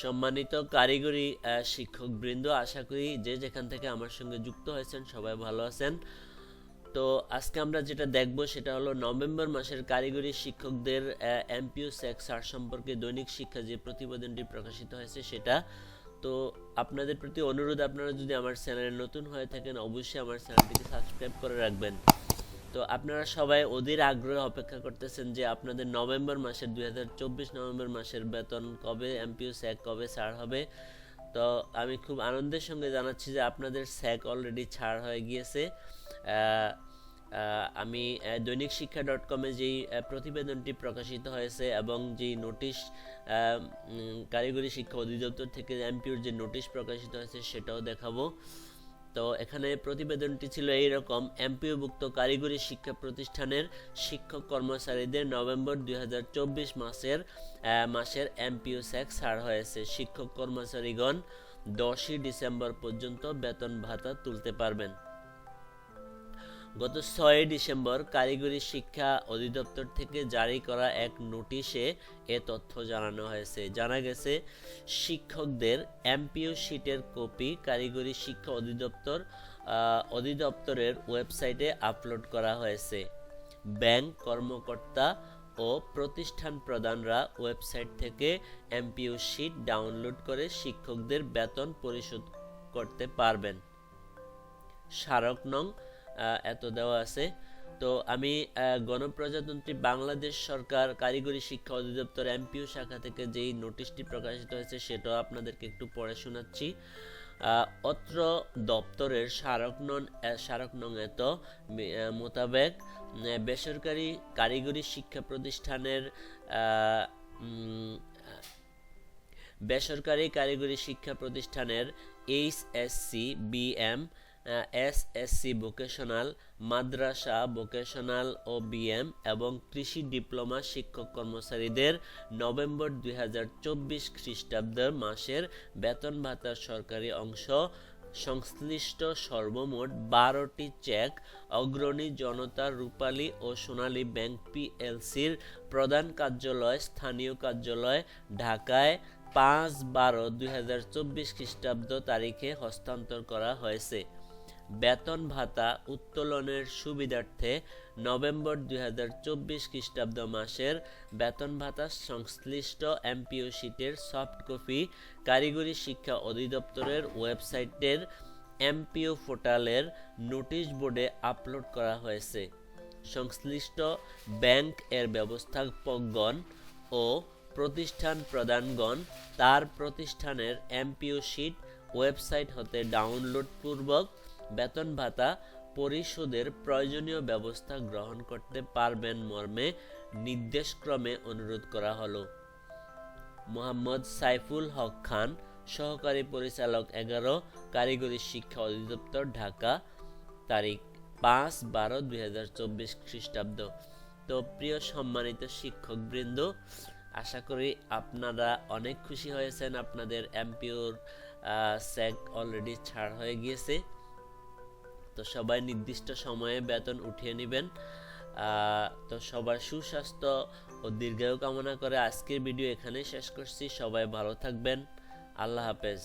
সম্মানিত কারিগরি শিক্ষক বৃন্দ আশা করি যে যেখান থেকে আমার সঙ্গে যুক্ত হয়েছেন সবাই ভালো আছেন। তো আজকে আমরা যেটা দেখব সেটা হলো নভেম্বর মাসের কারিগরি শিক্ষকদের এমপিও সেক্স সার সম্পর্কে দৈনিক শিক্ষা যে প্রতিবেদনটি প্রকাশিত হয়েছে সেটা। তো আপনাদের প্রতি অনুরোধ, আপনারা যদি আমার চ্যানেলে নতুন হয়ে থাকেন, অবশ্যই আমার চ্যানেলটিকে সাবস্ক্রাইব করে রাখবেন। তো আপনারা সবাই অধীর আগ্রহে অপেক্ষা করতেছেন যে আপনাদের নভেম্বর মাসের, দুই হাজার চব্বিশ নভেম্বর মাসের বেতন কবে এমপিও স্যাক কবে ছাড় হবে? তো আমি খুব আনন্দের সঙ্গে জানাচ্ছি যে আপনাদের স্যাক অলরেডি ছাড় হয়ে গিয়েছে। আমি দৈনিক শিক্ষা ডট কমে যেই প্রতিবেদনটি প্রকাশিত হয়েছে এবং যেই নোটিশ কারিগরি শিক্ষা অধিদপ্তর থেকে এমপিওর যে নোটিশ প্রকাশিত হয়েছে সেটাও দেখাবো। তো এখানে প্রতিবেদনটি ছিল এইরকম, এমপিওভুক্ত কারিগরি শিক্ষা প্রতিষ্ঠানের শিক্ষক কর্মচারীদের নভেম্বর দুই হাজার চব্বিশ মাসের মাসের এমপিও স্যাক ছাড় হয়েছে। শিক্ষক কর্মচারীগণ দশই ডিসেম্বর পর্যন্ত বেতন ভাতা তুলতে পারবেন। গত ছয় ডিসেম্বর কারিগরি শিক্ষা অধিদপ্তর থেকে জারি করা এক নোটিশে এ তথ্য জানানো হয়েছে। জানা গেছে, শিক্ষকদের এমপিও শিটের কপি কারিগরি শিক্ষা অধিদপ্তর অধিদপ্তরের ওয়েবসাইটে আপলোড করা হয়েছে। ব্যাংক কর্মকর্তা ও প্রতিষ্ঠান প্রধানরা ওয়েবসাইট থেকে এমপিও শিট ডাউনলোড করে শিক্ষকদের বেতন পরিশোধ করতে পারবেন। স্মারক নং এত দেওয়া আছে। তো আমি গণপ্রজাতন্ত্রী বাংলাদেশ সরকার কারিগরি শিক্ষা অধিদপ্তর এমপিও শাখা থেকে যেই নোটিশটি প্রকাশিত হয়েছে সেটাও আপনাদেরকে একটু পড়ে শোনাচ্ছি। অত্র দপ্তরের স্মারক নং আহ, স্মারক নং এত মোতাবেক বেসরকারি কারিগরি শিক্ষা প্রতিষ্ঠানের বেসরকারি কারিগরি শিক্ষা প্রতিষ্ঠানের এইচএসসি বিএম এসএসসি ভোকেশনাল মাদ্রাসা ভোকেশনাল ও বিএম এবং কৃষি ডিপ্লোমা শিক্ষক কর্মচারীদের নভেম্বর দুই হাজার চব্বিশ খ্রিস্টাব্দ মাসের বেতন ভাতার সরকারি অংশ। সংশ্লিষ্ট সর্বমোট বারোটি চেক অগ্রণী জনতা রূপালী ও সোনালী ব্যাংক পিএলসির প্রধান কার্যালয়, স্থানীয় কার্যালয় ঢাকায় পাঁচ বারো দুই খ্রিস্টাব্দ তারিখে হস্তান্তর করা হয়েছে। বেতন ভাতা উত্তোলনের সুবিধার্থে নভেম্বর দুই হাজার চব্বিশ খ্রিস্টাব্দ মাসের বেতন ভাতা সংশ্লিষ্ট এমপিও শিটের সফট কপি কারিগরি শিক্ষা অধিদপ্তরের ওয়েবসাইটের এমপিও পোর্টালের নোটিশ বোর্ডে আপলোড করা হয়েছে। সংশ্লিষ্ট ব্যাংক এর ব্যবস্থাপকগণ ও প্রতিষ্ঠান প্রদানগণ তার প্রতিষ্ঠানের এমপিও শিট, ওয়েবসাইট হতে ডাউনলোড পূর্বক বেতন ভাতা পরিশোধের প্রয়োজনীয় ব্যবস্থা গ্রহণ করতে পারবেন মর্মে নির্দেশক্রমে অনুরোধ করা হলো। মোহাম্মদ সাইফুল হক খান, সহকারী পরিচালক এগারো, কারিগরি শিক্ষা অধিদপ্তর, ঢাকা, তারিখ পাঁচ বারো দুই হাজার চব্বিশ খ্রিস্টাব্দ। তো প্রিয় সম্মানিত শিক্ষকবৃন্দ, আশা করি আপনারা অনেক খুশি হয়েছেন। আপনাদের এমপিওর স্যাক অলরেডি ছাড় হয়ে গিয়েছে। তো সবাই নির্দিষ্ট সময়ে বেতন উঠিয়ে নেবেন। তো সবার সুস্বাস্থ্য ও দীর্ঘায়ু কামনা করে আজকের ভিডিও এখানেই শেষ করছি। সবাই ভালো থাকবেন। আল্লাহ হাফেজ।